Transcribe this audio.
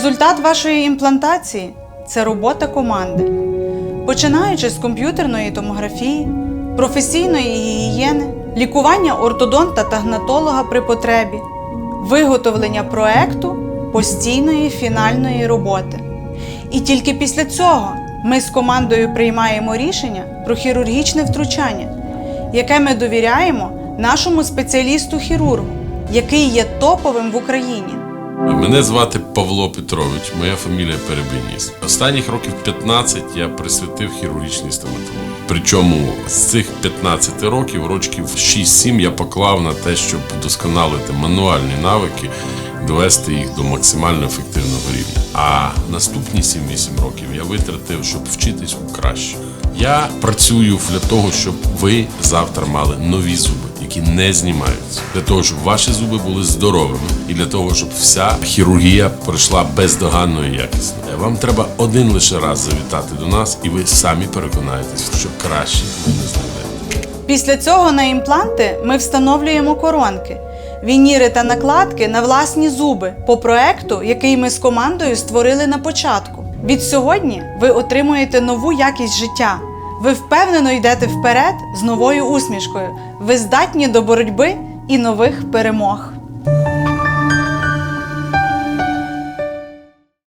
Результат вашої імплантації це робота команди, починаючи з комп'ютерної томографії, професійної гігієни, лікування ортодонта та гнатолога при потребі, виготовлення проекту постійної фінальної роботи. І тільки після цього ми з командою приймаємо рішення про хірургічне втручання, яке ми довіряємо нашому спеціалісту-хірургу, який є топовим в Україні. Мене звати Павло Петрович, моя фамілія Перебеніс. Останніх років 15 я присвятив хірургічній стоматології. Причому з цих 15 років, років 6-7 я поклав на те, щоб вдосконалити мануальні навики, довести їх до максимально ефективного рівня. А наступні 7-8 років я витратив, щоб вчитись у кращих. Я працюю для того, щоб ви завтра мали нові зуби які не знімаються, для того, щоб ваші зуби були здоровими, і для того, щоб вся хірургія пройшла бездоганно і якісно. Вам треба один лише раз завітати до нас, і ви самі переконаєтесь, що краще ви не знайдете. Після цього на імпланти ми встановлюємо коронки, вініри та накладки на власні зуби по проекту, який ми з командою створили на початку. Від сьогодні ви отримуєте нову якість життя. Ви впевнено йдете вперед з новою усмішкою. Ви здатні до боротьби і нових перемог.